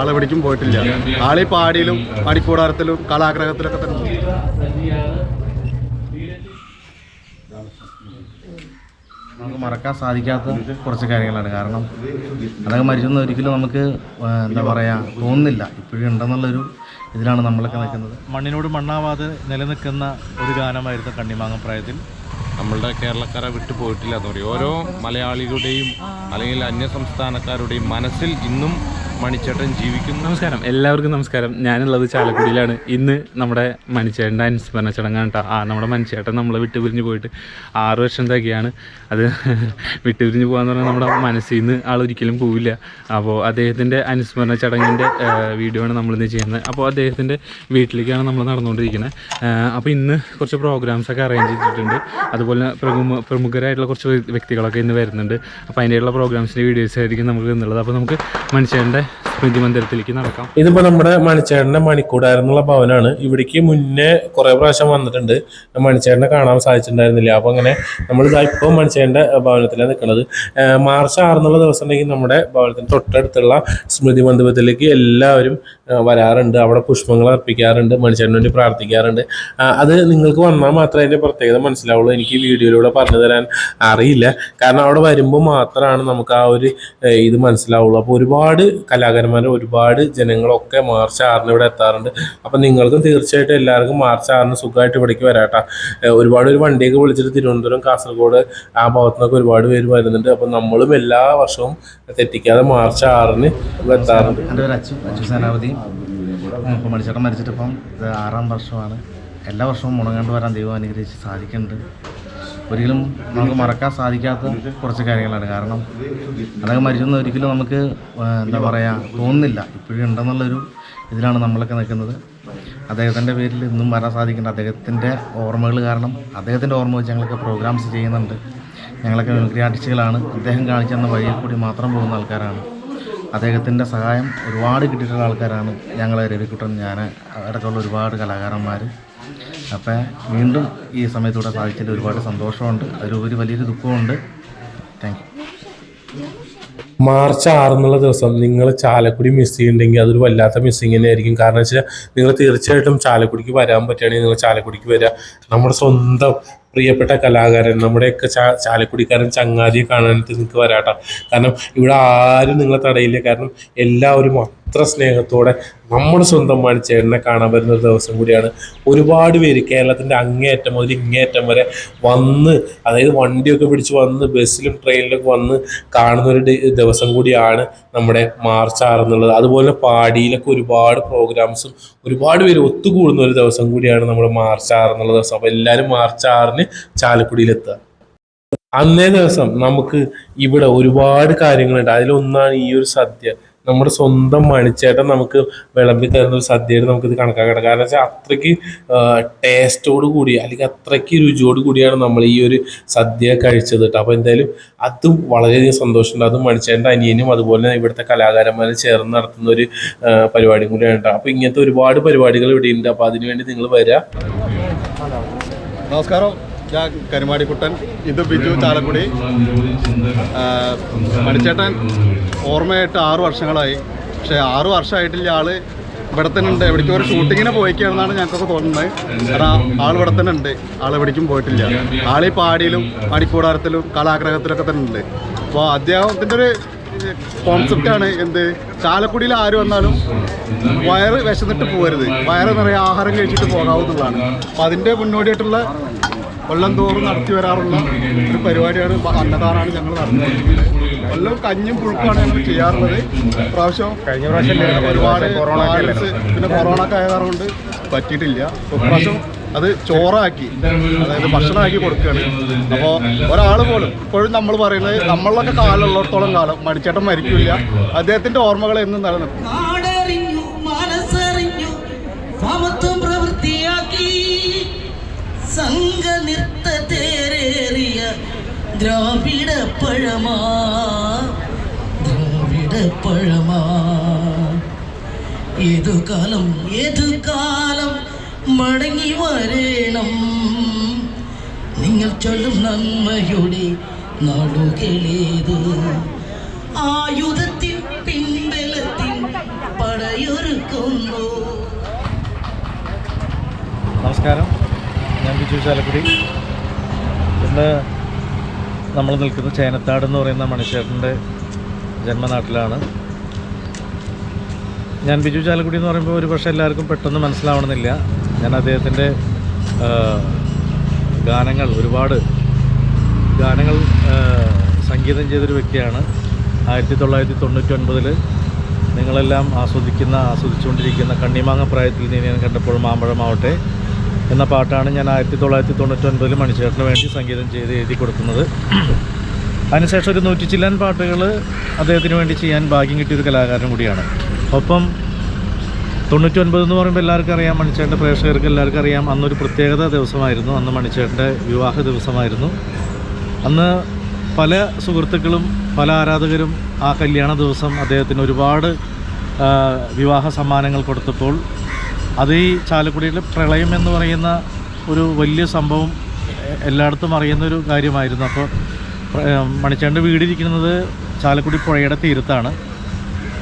ആളെവിടേക്കും പോയിട്ടില്ല. ആളി പാടിയിലും പണിക്കൂടാരത്തിലും കലാഗ്രഹത്തിലൊക്കെ തന്നെ. നമുക്ക് മറക്കാൻ സാധിക്കാത്ത കുറച്ച് കാര്യങ്ങളാണ്. കാരണം അതൊക്കെ മരിച്ചൊന്നും ഒരിക്കലും നമുക്ക് എന്താ പറയുക തോന്നുന്നില്ല. ഇപ്പോഴും ഉണ്ടെന്നുള്ളൊരു ഇതിലാണ് നമ്മളൊക്കെ നിൽക്കുന്നത്. മണ്ണിനോട് മണ്ണാവാതെ നിലനിൽക്കുന്ന ഒരു ഗാനമായിരുന്നു കണ്ണിമാങ്ങ പ്രായത്തിൽ. നമ്മളുടെ കേരളക്കാരെ വിട്ടു പോയിട്ടില്ല എന്ന് പറയും. ഓരോ മലയാളികളുടെയും അല്ലെങ്കിൽ അന്യ സംസ്ഥാനക്കാരുടെയും മനസ്സിൽ ഇന്നും മണിച്ചേട്ടൻ ജീവിക്കുന്നു. നമസ്കാരം. എല്ലാവർക്കും നമസ്കാരം. ഞാനുള്ളത് ചാലക്കുടിയിലാണ്. ഇന്ന് നമ്മുടെ മണിച്ചേട്ടന്റെ അനുസ്മരണ ചടങ്ങാണ് കേട്ടോ ആ നമ്മുടെ മണിച്ചേട്ടൻ നമ്മളെ വിട്ടുപിരിഞ്ഞ് പോയിട്ട് ആറ് വർഷം തകയാണ്. അത് വിട്ടുപിരിഞ്ഞ് പോകാന്ന് പറഞ്ഞാൽ നമ്മുടെ മനസ്സിൽ നിന്ന് ആളൊരിക്കലും പോവില്ല. അപ്പോൾ അദ്ദേഹത്തിന്റെ അനുസ്മരണ ചടങ്ങിന്റെ വീഡിയോ ആണ് നമ്മളിന്ന് ചെയ്യുന്നത്. അപ്പോൾ അദ്ദേഹത്തിന്റെ വീട്ടിലേക്കാണ് നമ്മൾ നടന്നുകൊണ്ടിരിക്കുന്നത് അപ്പോൾ ഇന്ന് കുറച്ച് പ്രോഗ്രാംസ് ഒക്കെ അറേഞ്ച് ചെയ്തിട്ടുണ്ട്. അതുപോലെ പ്രമുഖ പ്രമുഖരായിട്ടുള്ള കുറച്ച് വ്യക്തികളൊക്കെ ഇന്ന് വരുന്നുണ്ട്. അപ്പോൾ അതിന്റെയുള്ള പ്രോഗ്രാംസിന്റെ വീഡിയോസ് ആയിരിക്കും നമുക്ക് ഇന്നുള്ളത് അപ്പോൾ നമുക്ക് മനുഷ്യന്റെ സ്മൃതി മന്ദിരത്തിലേക്ക് നടക്കാം. ഇതിപ്പോ നമ്മുടെ മണിച്ചേട്ടന്റെ മണിക്കൂടായിരുന്നുള്ള ഭവനാണ്. ഇവിടേക്ക് മുന്നേ കുറെ പ്രാവശ്യം വന്നിട്ടുണ്ട്. മണിച്ചേട്ടനെ കാണാൻ സാധിച്ചിട്ടുണ്ടായിരുന്നില്ല. അപ്പൊ അങ്ങനെ നമ്മൾ ഇതാ ഇപ്പോൾ മണിച്ചേട്ടന്റെ ഭവനത്തിലാണ് നിൽക്കുന്നത് മാർച്ച് ആറെന്നുള്ള ദിവസം ഉണ്ടെങ്കിൽ നമ്മുടെ ഭവനത്തിന് തൊട്ടടുത്തുള്ള സ്മൃതി മന്ദിരത്തിലേക്ക് എല്ലാവരും വരാറുണ്ട്. അവിടെ പുഷ്പങ്ങൾ അർപ്പിക്കാറുണ്ട്. മണിച്ചേട്ടന് വേണ്ടി പ്രാർത്ഥിക്കാറുണ്ട്. അത് നിങ്ങൾക്ക് വന്നാൽ മാത്രമേ അതിന്റെ പ്രത്യേകത മനസ്സിലാവുള്ളൂ. എനിക്ക് വീഡിയോയിലൂടെ പറഞ്ഞു തരാൻ അറിയില്ല. കാരണം അവിടെ വരുമ്പോൾ മാത്രമാണ് നമുക്ക് ആ ഒരു ഇത് മനസ്സിലാവുള്ളൂ. അപ്പോൾ ഒരുപാട് കലാകാരന്മാർ ഒരുപാട് ജനങ്ങളൊക്കെ മാർച്ച് ആറിന് ഇവിടെ എത്താറുണ്ട്. അപ്പം നിങ്ങൾക്കും തീർച്ചയായിട്ടും എല്ലാവർക്കും മാർച്ച് ആറിന് സുഖമായിട്ട് ഇവിടേക്ക് വരാട്ടാ. ഒരുപാട് ഒരു വണ്ടിയൊക്കെ വിളിച്ചിട്ട് തിരുവനന്തപുരം കാസർഗോഡ് ആ ഭാഗത്തു നിന്നൊക്കെ ഒരുപാട് പേര് വരുന്നുണ്ട്. അപ്പം നമ്മളും എല്ലാ വർഷവും തെറ്റിക്കാതെ മാർച്ച് ആറിന് ഇവിടെ എത്താറുണ്ട്. എന്റെ ഒരു അച്ചു അച്ചു സേനാപതി. ഇപ്പം മണിച്ചേട്ടൻ മരിച്ചിട്ടിപ്പം ആറാം വർഷമാണ്. എല്ലാ വർഷവും മുടങ്ങാണ്ട് വരാൻ ദൈവം അനുഗ്രഹിച്ച് സാധിക്കുന്നുണ്ട്. ഒരിക്കലും നമുക്ക് മറക്കാൻ സാധിക്കാത്ത കുറച്ച് കാര്യങ്ങളാണ്. കാരണം അതൊക്കെ മരിച്ചൊന്നും ഒരിക്കലും നമുക്ക് എന്താ പറയുക തോന്നുന്നില്ല. ഇപ്പോഴും ഉണ്ടെന്നുള്ളൊരു ഇതിലാണ് നമ്മളൊക്കെ നിൽക്കുന്നത്. അദ്ദേഹത്തിന്റെ പേരിൽ ഇന്നും വരാൻ സാധിക്കുന്നുണ്ട്. അദ്ദേഹത്തിന്റെ ഓർമ്മകൾ കാരണം അദ്ദേഹത്തിന്റെ ഓർമ്മ വെച്ച് ഞങ്ങളൊക്കെ പ്രോഗ്രാംസ് ചെയ്യുന്നുണ്ട്. ഞങ്ങളൊക്കെ മിമിക്രി ആർട്ടിസ്റ്റുകളാണ് അദ്ദേഹം കാണിച്ചു തന്ന വഴിയിൽ കൂടി മാത്രം പോകുന്ന ആൾക്കാരാണ്. അദ്ദേഹത്തിന്റെ സഹായം ഒരുപാട് കിട്ടിയിട്ടുള്ള ആൾക്കാരാണ് ഞങ്ങളെ രവിക്കുട്ടൻ ഞാൻ അടക്കമുള്ള ഒരുപാട് കലാകാരന്മാർ അപ്പം വീണ്ടും ഈ സമയത്തൂടെ സാധിച്ചതിൽ ഒരുപാട് സന്തോഷമുണ്ട്. അതിലുപരി വലിയൊരു ദുഃഖമുണ്ട് താങ്ക് മാർച്ച് ആറെന്നുള്ള ദിവസം നിങ്ങൾ ചാലക്കുടി മിസ് ചെയ്യുന്നുണ്ടെങ്കിൽ അതൊരു വല്ലാത്ത മിസ്സിങ് തന്നെ ആയിരിക്കും. കാരണം വെച്ചാൽ നിങ്ങൾ തീർച്ചയായിട്ടും ചാലക്കുടിക്ക് വരാൻ പറ്റുകയാണെങ്കിൽ നിങ്ങൾ ചാലക്കുടിക്ക് വരിക. നമ്മുടെ സ്വന്തം പ്രിയപ്പെട്ട കലാകാരൻ നമ്മുടെയൊക്കെ ചാ ചാലക്കുടിക്കാരൻ ചങ്ങാതിയെ കാണാനായിട്ട് നിങ്ങൾക്ക് വരാട്ടോ കാരണം ഇവിടെ ആരും നിങ്ങളെ തടയില്ല. കാരണം എല്ലാവരും അത്ര സ്നേഹത്തോടെ നമ്മുടെ സ്വന്തം മണിച്ചേട്ടനെ കാണാൻ വരുന്ന ഒരു ദിവസം കൂടിയാണ് ഒരുപാട് പേര് കേരളത്തിന്റെ അങ്ങേയറ്റം മുതൽ ഇങ്ങേയറ്റം വരെ വന്ന് അതായത് വണ്ടിയൊക്കെ പിടിച്ച് വന്ന് ബസ്സിലും ട്രെയിനിലൊക്കെ വന്ന് കാണുന്ന ഒരു ദിവസം കൂടിയാണ് നമ്മുടെ മാർച്ച് ആറ് എന്നുള്ളത്. അതുപോലെ പാടിയിലൊക്കെ ഒരുപാട് പ്രോഗ്രാംസും ഒരുപാട് പേര് ഒത്തുകൂടുന്ന ഒരു ദിവസം കൂടിയാണ് നമ്മുടെ മാർച്ച് ആറ് എന്നുള്ള ദിവസം. അപ്പോൾ എല്ലാവരും മാർച്ച് ആറിന് ചാലക്കുടിയിലെത്തുക. അന്നേ ദിവസം നമുക്ക് ഇവിടെ ഒരുപാട് കാര്യങ്ങളുണ്ട്. അതിലൊന്നാണ് ഈ ഒരു സദ്യ. നമ്മുടെ സ്വന്തം മണിച്ചേട്ടൻ നമുക്ക് വിളമ്പി തരുന്ന ഒരു സദ്യയായിട്ട് നമുക്കിത് കണക്കാക്കണം കാരണം വെച്ചാൽ അത്രയ്ക്ക് ടേസ്റ്റോട് കൂടി അല്ലെങ്കിൽ അത്രയ്ക്ക് രുചിയോട് കൂടിയാണ് നമ്മൾ ഈ ഒരു സദ്യ കഴിച്ചത് കേട്ടോ. അപ്പോൾ എന്തായാലും അതും വളരെയധികം സന്തോഷമുണ്ട്. അതും മണിച്ചേട്ടന്റെ അനിയനും അതുപോലെ ഇവിടുത്തെ കലാകാരന്മാരെ ചേർന്ന് നടത്തുന്ന ഒരു പരിപാടിയും കൂടിയാണ് കേട്ടോ. അപ്പോൾ ഇങ്ങനത്തെ ഒരുപാട് പരിപാടികൾ ഇവിടെ ഉണ്ട്. അപ്പോൾ അതിനുവേണ്ടി നിങ്ങൾ വരിക നമസ്കാരം. കരിമാടിക്കുട്ടൻ ഇത് ബിജു ചാലക്കുടി മണിച്ചേട്ടൻ ഓർമ്മയായിട്ട് ആറു വർഷങ്ങളായി. പക്ഷേ ആറു വർഷമായിട്ടില്ല ആൾ ഇവിടെ തന്നെ ഉണ്ട്. എവിടേക്കും ഒരു ഷൂട്ടിങ്ങിന് പോയിക്കാണെന്നാണ് ഞങ്ങൾക്കൊക്കെ തോന്നുന്നത്. കാരണം ആൾ ഇവിടെ തന്നെ ഉണ്ട്. ആൾ എവിടേക്കും പോയിട്ടില്ല. ആളീ പാടിയിലും മണിക്കൂടാരത്തിലും കലാഗ്രഹത്തിലൊക്കെ തന്നെ ഉണ്ട്. അപ്പോൾ അദ്ദേഹത്തിന്റെ ഒരു കോൺസെപ്റ്റാണ് എന്ത്? ചാലക്കുടിയിൽ ആര് വന്നാലും വയറ് വിശന്നിട്ട് പോകരുത്. വയറ് നിറയെ ആഹാരം കഴിച്ചിട്ട് പോകാവുന്നതാണ്. അപ്പം അതിന്റെ മുന്നോടിയായിട്ടുള്ള കൊല്ലം തോറും നടത്തി വരാറുള്ള ഒരു പരിപാടിയാണ് അന്നദാനാണ് ഞങ്ങൾ നടത്തുന്നത് കൊല്ലം കഞ്ഞും പുഴുക്കാണ് ഞങ്ങൾ ചെയ്യാറുള്ളത്. പ്രാവശ്യം കഴിഞ്ഞ പ്രാവശ്യം ഒരുപാട് വൈറസ് പിന്നെ കൊറോണ ഒക്കെ ആയതുകൊണ്ട് പറ്റിയിട്ടില്ല. പ്രാവശ്യം അത് ചോറാക്കി അതായത് ഭക്ഷണമാക്കി കൊടുക്കുകയാണ്. അപ്പോൾ ഒരാൾ പോലും ഇപ്പോഴും നമ്മൾ പറയുന്നത് നമ്മളൊക്കെ കാലമുള്ളിടത്തോളം കാലം മടിച്ചേട്ടൻ മരിക്കില്ല. അദ്ദേഹത്തിന്റെ ഓർമ്മകൾ എന്നും നിലനിൽക്കും. സംഘ നൃത്ത തേരേറിയ ദ്രാവിഡ പഴമാ ദ്രാവിഡ പഴമാ ഏതു കാലം ഏതു കാലം മടങ്ങി വരേണം? നിങ്ങൾ ചൊല്ലും നന്മയുടെ നാടുകളേത് ആയുധത്തിൽ പിൻബലത്തിൻ പടയൊരുക്കുന്നു. നമസ്കാരം. ഞാൻ ബിജു ചാലക്കുടി. ഇന്ന് നമ്മൾ നിൽക്കുന്ന ചേനത്താട് എന്ന് പറയുന്ന മണിശേട്ടന്റെ ജന്മനാട്ടിലാണ്. ഞാൻ ബിജു ചാലക്കുടി എന്ന് പറയുമ്പോൾ ഒരു പക്ഷേ എല്ലാവർക്കും പെട്ടെന്ന് മനസ്സിലാവണമെന്നില്ല. ഞാൻ അദ്ദേഹത്തിന്റെ ഗാനങ്ങൾ ഒരുപാട് ഗാനങ്ങൾ സംഗീതം ചെയ്തൊരു വ്യക്തിയാണ്. ആയിരത്തി തൊള്ളായിരത്തി തൊണ്ണൂറ്റി ഒൻപതിൽ നിങ്ങളെല്ലാം ആസ്വദിക്കുന്ന ആസ്വദിച്ചുകൊണ്ടിരിക്കുന്ന കണ്ണിമാങ്ങ പ്രായത്തിൽ നീ ഞാൻ കണ്ടപ്പോൾ മാമ്പഴമാവട്ടെ. എന്ന പാട്ടാണ് ഞാൻ ആയിരത്തി തൊള്ളായിരത്തി തൊണ്ണൂറ്റി ഒൻപതിൽ മണിച്ചേട്ടന് വേണ്ടി സംഗീതം ചെയ്ത് എഴുതി കൊടുക്കുന്നത്. അതിനുശേഷം ഒരു നൂറ്റി ചില്ലാൻ പാട്ടുകൾ അദ്ദേഹത്തിന് വേണ്ടി ചെയ്യാൻ ഭാഗ്യം കിട്ടിയൊരു കലാകാരൻ കൂടിയാണ്. ഒപ്പം തൊണ്ണൂറ്റി ഒൻപത് എന്ന് പറയുമ്പോൾ എല്ലാവർക്കും അറിയാം മണിച്ചേട്ടന്റെ പ്രേക്ഷകർക്ക് എല്ലാവർക്കും അറിയാം. അന്നൊരു പ്രത്യേകത ദിവസമായിരുന്നു. അന്ന് മണിച്ചേട്ടന്റെ വിവാഹ ദിവസമായിരുന്നു. അന്ന് പല സുഹൃത്തുക്കളും പല ആരാധകരും ആ കല്യാണ ദിവസം അദ്ദേഹത്തിന് ഒരുപാട് വിവാഹ സമ്മാനങ്ങൾ കൊടുത്തപ്പോൾ അത് ഈ ചാലക്കുടിയിലെ പ്രളയം എന്ന് പറയുന്ന ഒരു വലിയ സംഭവം എല്ലായിടത്തും അറിയുന്ന ഒരു കാര്യമായിരുന്നു അപ്പോൾ മണിച്ചാണ്ട് വീടിരിക്കുന്നത് ചാലക്കുടി പുഴയുടെ തീരത്താണ്.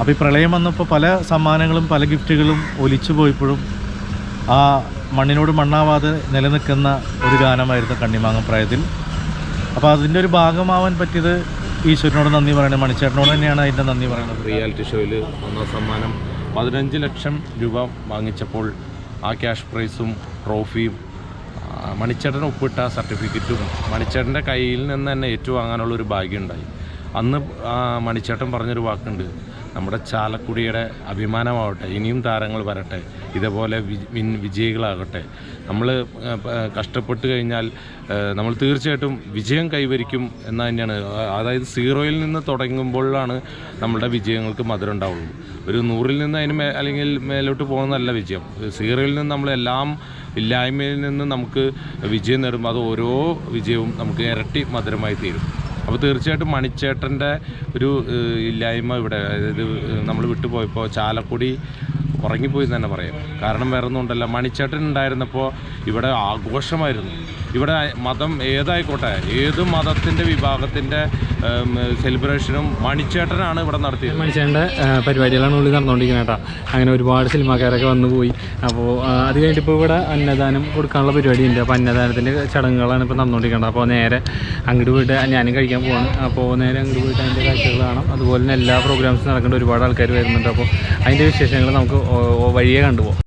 അപ്പോൾ ഈ പ്രളയം വന്നപ്പോൾ പല സമ്മാനങ്ങളും പല ഗിഫ്റ്റുകളും ഒലിച്ചു പോയപ്പോഴും ആ മണ്ണിനോട് മണ്ണാവാതെ നിലനിൽക്കുന്ന ഒരു ഗാനമായിരുന്നു കണ്ണിമാങ്ങ പ്രായത്തിൽ. അപ്പോൾ അതിന്റെ ഒരു ഭാഗമാവാൻ പറ്റിയത് ഈശ്വരനോട് നന്ദി പറയണത് മണിച്ചേട്ടനോട് തന്നെയാണ് അതിന്റെ നന്ദി പറയുന്നത് റിയാലിറ്റി ഷോയിൽ ഒന്നാം സമ്മാനം പതിനഞ്ച് ലക്ഷം രൂപ വാങ്ങിച്ചപ്പോൾ ആ ക്യാഷ് പ്രൈസും ട്രോഫിയും മണിച്ചേട്ടൻ ഒപ്പിട്ട സർട്ടിഫിക്കറ്റും മണിച്ചേട്ടന്റെ കയ്യിൽ നിന്ന് തന്നെ ഏറ്റുവാങ്ങാനുള്ള ഒരു ഭാഗ്യമുണ്ടായി അന്ന് മണിച്ചേട്ടൻ പറഞ്ഞൊരു വാക്കുണ്ട് നമ്മുടെ ചാലക്കുടിയുടെ അഭിമാനമാവട്ടെ ഇനിയും താരങ്ങൾ വരട്ടെ ഇതേപോലെ വിൻ- വിജയികളാകട്ടെ. നമ്മൾ കഷ്ടപ്പെട്ട് കഴിഞ്ഞാൽ നമ്മൾ തീർച്ചയായിട്ടും വിജയം കൈവരിക്കും എന്ന് തന്നെയാണ്. അതായത് സീറോയിൽ നിന്ന് തുടങ്ങുമ്പോഴാണ് നമ്മുടെ വിജയങ്ങൾക്ക് മധുരം ഉണ്ടാവുള്ളൂ. ഒരു നൂറിൽ നിന്ന് അതിന് മേ അല്ലെങ്കിൽ മേലോട്ട് പോകുന്നതല്ല വിജയം. സീറോയിൽ നിന്ന് നമ്മളെല്ലാം ഇല്ലായ്മയിൽ നിന്ന് നമുക്ക് വിജയം നേടുമ്പോൾ അത് ഓരോ വിജയവും നമുക്ക് ഇരട്ടി മധുരമായി തീരും. അപ്പോൾ തീർച്ചയായിട്ടും മണിച്ചേട്ടന്റെ ഒരു ഇല്ലായ്മ ഇവിടെ അതായത് നമ്മൾ വിട്ടുപോയപ്പോൾ ചാലക്കുടി ഉറങ്ങിപ്പോയി തന്നെ പറയാം. കാരണം വേറെ ഒന്നും ഉണ്ടല്ല. മണിച്ചേട്ടൻ ഉണ്ടായിരുന്നപ്പോൾ ഇവിടെ ആഘോഷമായിരുന്നു. ഇവിടെ മതം ഏതായിക്കോട്ടെ ഏത് മതത്തിന്റെ വിഭാഗത്തിന്റെ സെലിബ്രേഷനും മണിച്ചേട്ടനാണ് ഇവിടെ നടത്തിയത്. മണിച്ചേട്ടന്റെ പരിപാടികളാണ് ഉള്ളിൽ നടന്നുകൊണ്ടിരിക്കുന്നത് കേട്ടോ. അങ്ങനെ ഒരുപാട് സിനിമാക്കാരൊക്കെ വന്നു പോയി. അപ്പോൾ അത് കഴിഞ്ഞിട്ട് ഇപ്പോൾ ഇവിടെ അന്നദാനം കൊടുക്കാനുള്ള പരിപാടിയുണ്ട്. അപ്പോൾ അന്നദാനത്തിന്റെ ചടങ്ങുകളാണ് ഇപ്പോൾ നടന്നുകൊണ്ടിരിക്കുന്നത്. അപ്പോൾ നേരെ അങ്ങോട്ട് പോയിട്ട് ഞാനും കഴിക്കാൻ പോവാണ്. അപ്പോൾ നേരെ അങ്ങോട്ട് പോയിട്ട് അതിന്റെ കാഴ്ചകൾ കാണാം. അതുപോലെ തന്നെ എല്ലാ പ്രോഗ്രാംസും നടക്കേണ്ട ഒരുപാട് ആൾക്കാർ വരുന്നുണ്ട്. അപ്പോൾ അതിന്റെ വിശേഷങ്ങൾ നമുക്ക് വഴിയേ കണ്ടുപോകാം.